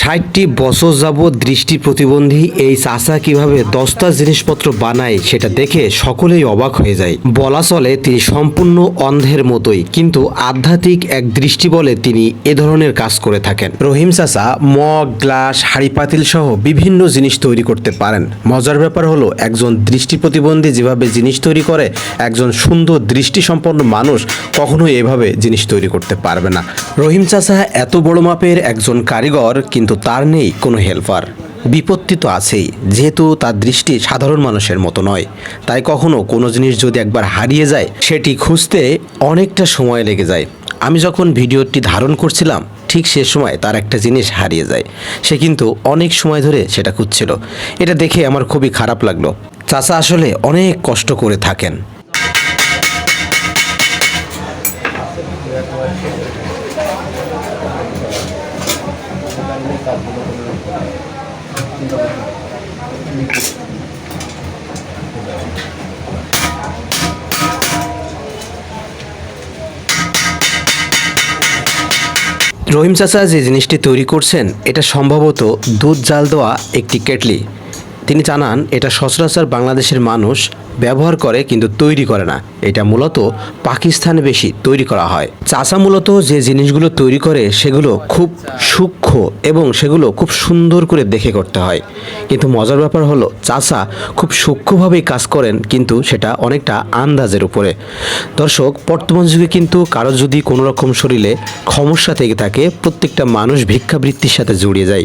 ষাটটি বছর যাবৎ দৃষ্টি প্রতিবন্ধী এই চাচা কীভাবে দশটা জিনিসপত্র বানায় সেটা দেখে সকলেই অবাক হয়ে যায়। বলা চলে তিনি সম্পূর্ণ অন্ধের মতোই, কিন্তু আধ্যাত্মিক এক দৃষ্টি বলে তিনি এ ধরনের কাজ করে থাকেন। রহিম চাচা মগ, গ্লাস, হাড়ি পাতিল সহ বিভিন্ন জিনিস তৈরি করতে পারেন। মজার ব্যাপার হলো, একজন দৃষ্টি প্রতিবন্ধী যেভাবে জিনিস তৈরি করে, একজন সুন্দর দৃষ্টিসম্পন্ন মানুষ কখনোই এভাবে জিনিস তৈরি করতে পারবে না। রহিম চাচা এত বড় মাপের একজন কারিগর, কিন্তু তার নেই কোনো হেল্পার। বিপত্তি তো আছেই, যেহেতু তার দৃষ্টি সাধারণ মানুষের মতো নয়। তাই কখনো কোনো জিনিস যদি একবার হারিয়ে যায়, সেটি খুঁজতে অনেকটা সময় লেগে যায়। আমি যখন ভিডিওটি ধারণ করছিলাম, ঠিক সে সময় তার একটা জিনিস হারিয়ে যায়। সে কিন্তু অনেক সময় ধরে সেটা খুঁজছিল। এটা দেখে আমার খুবই খারাপ লাগল। চাচা আসলে অনেক কষ্ট করে থাকেন। রহিম চাচা যে জিনিসটি তৈরি করছেন, এটা সম্ভবত দুধ জাল দেওয়া একটি কেটলি। তিনি জানান, এটা সচরাচর বাংলাদেশের মানুষ ব্যবহার করে কিন্তু তৈরি করে না। এটা মূলত পাকিস্তানে বেশি তৈরি করা হয়। চাচা মূলত যে জিনিসগুলো তৈরি করে, সেগুলো খুব সূক্ষ্ম এবং সেগুলো খুব সুন্দর করে দেখে করতে হয়। কিন্তু মজার ব্যাপার হলো, চাচা খুব সূক্ষ্মভাবেই কাজ করেন, কিন্তু সেটা অনেকটা আন্দাজের উপরে। দর্শক, বর্তমান যুগে কিন্তু কারও যদি কোনো রকম শরীরে সমস্যা থেকে থাকে, প্রত্যেকটা মানুষ ভিক্ষাবৃত্তির সাথে জড়িয়ে যায়।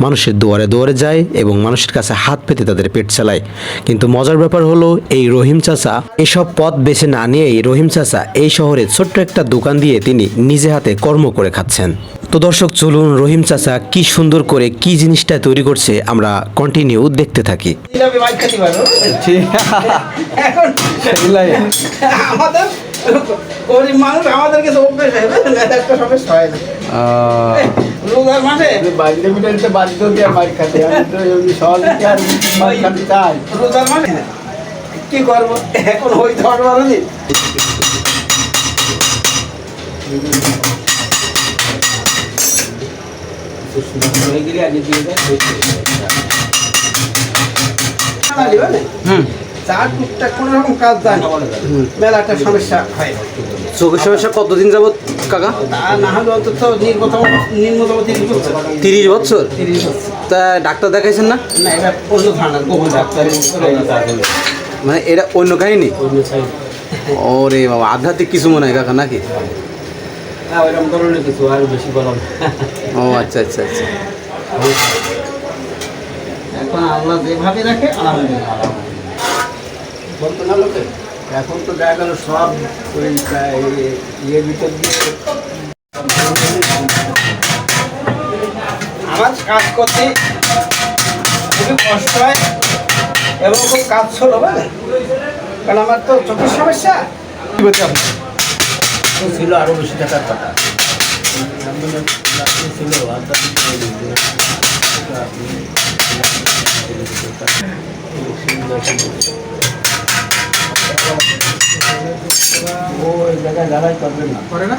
মানুষের দুয়ারে দুয়ারে যায় এবং মানুষের কাছে হাত পেতে তাদের পেট চালায়। কিন্তু মজার ব্যাপার হলো, এই রহিম চাচা এসব পথ বেছে না নিয়েই রহিম চাচা এই শহরে ছোট্ট একটা দোকান দিয়ে তিনি নিজে হাতে কর্ম করে খাচ্ছেন। তো দর্শক চলুন রহিম চাচা কি সুন্দর করে কি জিনিসটা তৈরি করছে আমরা কন্টিনিউ দেখতে থাকি। আমাদের কি করব? এখন ওই ধর চার টুকটাক কোনো রকম কাজ মেলাটা সমস্যা হয় চোখের সমস্যা কতদিন যাবত কাকা? না হলে অন্তত নির্মতম নিম্নতম তিরিশ বছর। তিরিশ বছর? তিরিশ বছর। তা ডাক্তার দেখাইছেন না? না এটা অন্য ধারণা গোপন ডাক্তার মানে এটা অন্য কাহিনী? ওরে বাবা আধ্যাত্মিক কিছু মনে হয় কাকা নাকি? বেশি ও আচ্ছা আচ্ছা আচ্ছা। এখন আল্লাহ যেভাবে রাখে আলহামদুলিল্লাহ। বলতো না লোকে এখন তো দেখা গেল সব ওই ইয়ের ভিতর দিয়ে আমার কাজ করতে খুবই কষ্ট হয়। এবং খুব কাজ ছিল বুঝলেন কারণ আমার তো চোখের সমস্যা। তো ছিল আরও বেশি টাকার কথা। ছিল ও ওই জায়গায় দাঁড়াই করবেন না। করে না?